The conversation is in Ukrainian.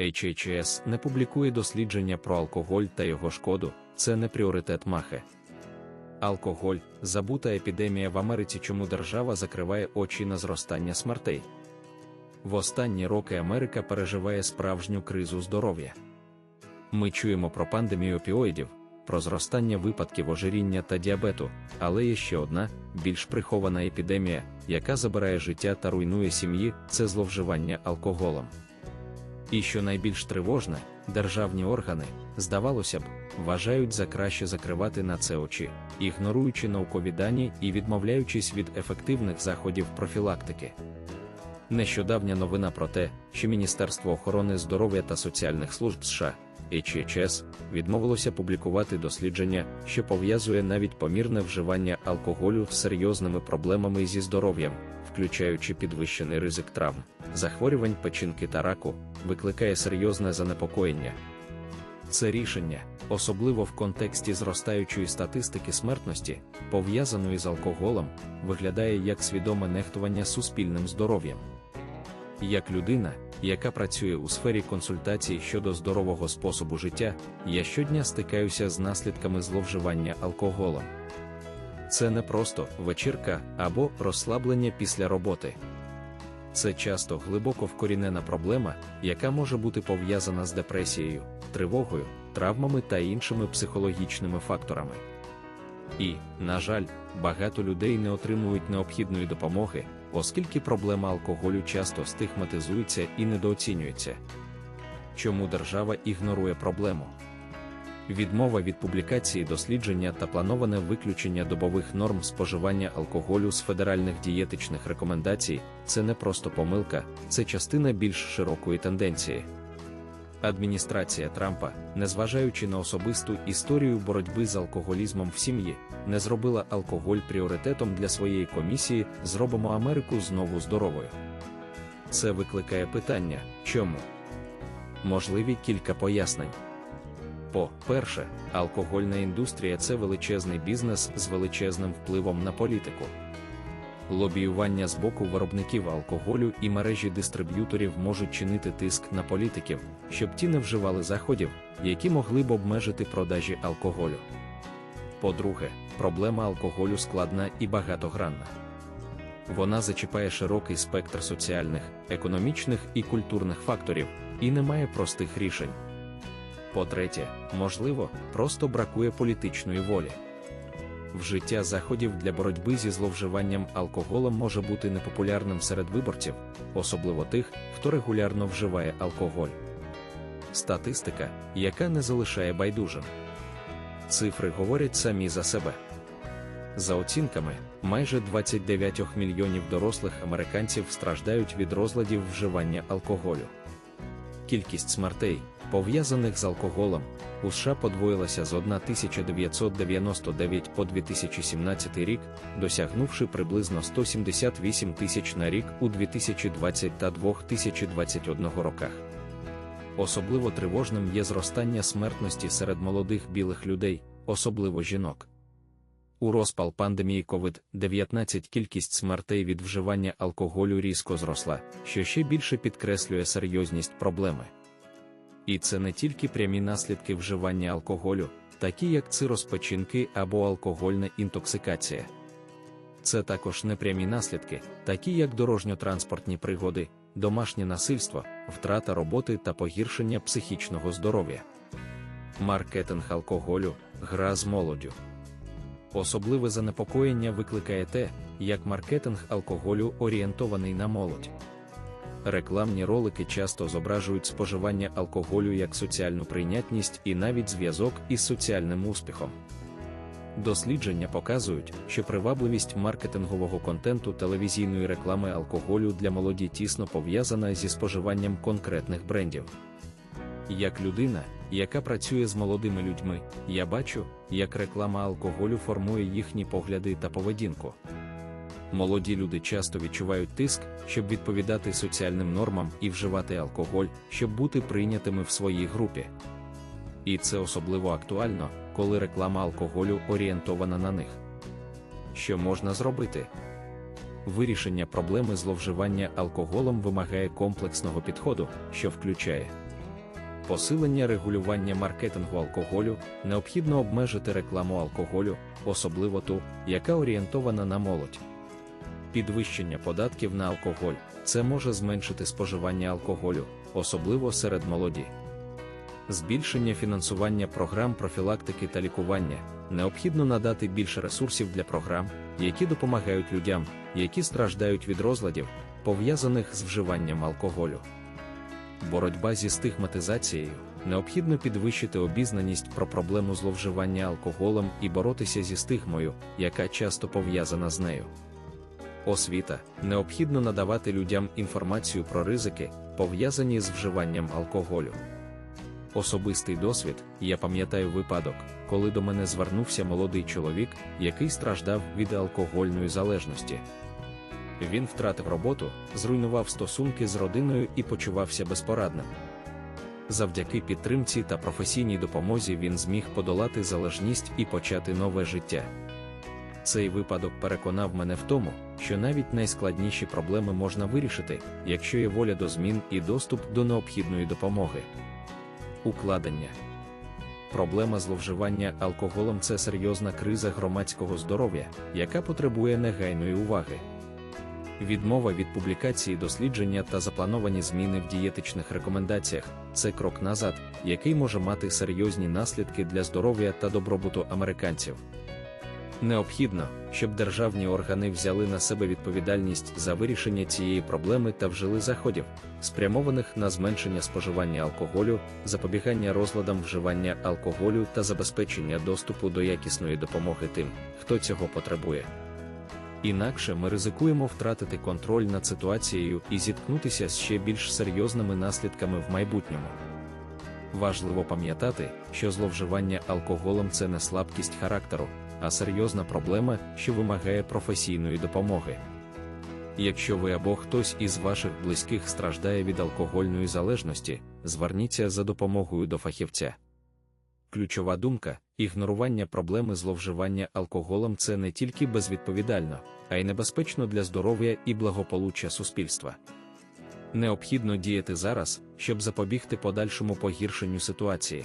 HHS не публікує дослідження про алкоголь та його шкоду, це не пріоритет махе. Алкоголь забута епідемія в Америці, чому держава закриває очі на зростання смертей. В останні роки Америка переживає справжню кризу здоров'я. Ми чуємо про пандемію опіоїдів, про зростання випадків ожиріння та діабету, але є ще одна, більш прихована епідемія, яка забирає життя та руйнує сім'ї це зловживання алкоголем. І що найбільш тривожне, державні органи, здавалося б, вважають за краще закривати на це очі, ігноруючи наукові дані і відмовляючись від ефективних заходів профілактики. Нещодавня новина про те, що Міністерство охорони здоров'я та соціальних служб США HHS, відмовилося публікувати дослідження, що пов'язує навіть помірне вживання алкоголю з серйозними проблемами зі здоров'ям, включаючи підвищений ризик травм, захворювань печінки та раку, викликає серйозне занепокоєння. Це рішення, особливо в контексті зростаючої статистики смертності, пов'язаної з алкоголем, виглядає як свідоме нехтування суспільним здоров'ям. Як людина, яка працює у сфері консультацій щодо здорового способу життя, я щодня стикаюся з наслідками зловживання алкоголем. Це не просто вечірка або розслаблення після роботи. Це часто глибоко вкорінена проблема, яка може бути пов'язана з депресією, тривогою, травмами та іншими психологічними факторами. І, на жаль, багато людей не отримують необхідної допомоги, оскільки проблема алкоголю часто стигматизується і недооцінюється. Чому держава ігнорує проблему? Відмова від публікації дослідження та плановане виключення добових норм споживання алкоголю з федеральних дієтичних рекомендацій це не просто помилка, це частина більш широкої тенденції. Адміністрація Трампа, незважаючи на особисту історію боротьби з алкоголізмом в сім'ї, не зробила алкоголь пріоритетом для своєї комісії Зробимо Америку знову здоровою. Це викликає питання, чому? Можливі кілька пояснень. По-перше, алкогольна індустрія це величезний бізнес з величезним впливом на політику. Лобіювання з боку виробників алкоголю і мережі дистриб'юторів можуть чинити тиск на політиків, щоб ті не вживали заходів, які могли б обмежити продажі алкоголю. По-друге, проблема алкоголю складна і багатогранна. Вона зачіпає широкий спектр соціальних, економічних і культурних факторів, і не має простих рішень. По-третє, можливо, просто бракує політичної волі. Вжиття заходів для боротьби зі зловживанням алкоголем може бути непопулярним серед виборців, особливо тих, хто регулярно вживає алкоголь. Статистика, яка не залишає байдужим. Цифри говорять самі за себе. За оцінками, майже 29 мільйонів дорослих американців страждають від розладів вживання алкоголю. Кількість смертей, пов'язаних з алкоголем, у США подвоїлася з 1999 по 2017 рік, досягнувши приблизно 178 тисяч на рік у 2020 та 2021 роках. Особливо тривожним є зростання смертності серед молодих білих людей, особливо жінок. У розпал пандемії COVID-19 кількість смертей від вживання алкоголю різко зросла, що ще більше підкреслює серйозність проблеми. І це не тільки прямі наслідки вживання алкоголю, такі як цироспечінки або алкогольна інтоксикація. Це також непрямі наслідки, такі як дорожньо-транспортні пригоди, домашнє насильство, втрата роботи та погіршення психічного здоров'я. Маркетинг алкоголю, гра з молоддю. Особливе занепокоєння викликає те, як маркетинг алкоголю орієнтований на молодь. Рекламні ролики часто зображують споживання алкоголю як соціальну прийнятність і навіть зв'язок із соціальним успіхом. Дослідження показують, що привабливість маркетингового контенту телевізійної реклами алкоголю для молоді тісно пов'язана зі споживанням конкретних брендів. Як людина, яка працює з молодими людьми, я бачу, як реклама алкоголю формує їхні погляди та поведінку. Молоді люди часто відчувають тиск, щоб відповідати соціальним нормам і вживати алкоголь, щоб бути прийнятими в своїй групі. І це особливо актуально, коли реклама алкоголю орієнтована на них. Що можна зробити? Вирішення проблеми зловживання алкоголем вимагає комплексного підходу, що включає Посилення регулювання маркетингу алкоголю необхідно обмежити рекламу алкоголю, особливо ту, яка орієнтована на молодь. Підвищення податків на алкоголь це може зменшити споживання алкоголю, особливо серед молоді. Збільшення фінансування програм профілактики та лікування необхідно надати більше ресурсів для програм, які допомагають людям, які страждають від розладів, пов'язаних з вживанням алкоголю. Боротьба зі стигматизацією необхідно підвищити обізнаність про проблему зловживання алкоголем і боротися зі стигмою, яка часто пов'язана з нею. Освіта необхідно надавати людям інформацію про ризики, пов'язані з вживанням алкоголю. Особистий досвід, я пам'ятаю випадок, коли до мене звернувся молодий чоловік, який страждав від алкогольної залежності. Він втратив роботу, зруйнував стосунки з родиною і почувався безпорадним. Завдяки підтримці та професійній допомозі він зміг подолати залежність і почати нове життя. Цей випадок переконав мене в тому, що навіть найскладніші проблеми можна вирішити, якщо є воля до змін і доступ до необхідної допомоги. Укладення Проблема зловживання алкоголем це серйозна криза громадського здоров'я, яка потребує негайної уваги. Відмова від публікації дослідження та заплановані зміни в дієтичних рекомендаціях це крок назад, який може мати серйозні наслідки для здоров'я та добробуту американців. Необхідно, щоб державні органи взяли на себе відповідальність за вирішення цієї проблеми та вжили заходів, спрямованих на зменшення споживання алкоголю, запобігання розладам вживання алкоголю та забезпечення доступу до якісної допомоги тим, хто цього потребує. Інакше ми ризикуємо втратити контроль над ситуацією і зіткнутися з ще більш серйозними наслідками в майбутньому. Важливо пам'ятати, що зловживання алкоголем це не слабкість характеру, а серйозна проблема, що вимагає професійної допомоги. Якщо ви або хтось із ваших близьких страждає від алкогольної залежності, зверніться за допомогою до фахівця. Ключова думка ігнорування проблеми зловживання алкоголем це не тільки безвідповідально, а й небезпечно для здоров'я і благополуччя суспільства. Необхідно діяти зараз, щоб запобігти подальшому погіршенню ситуації.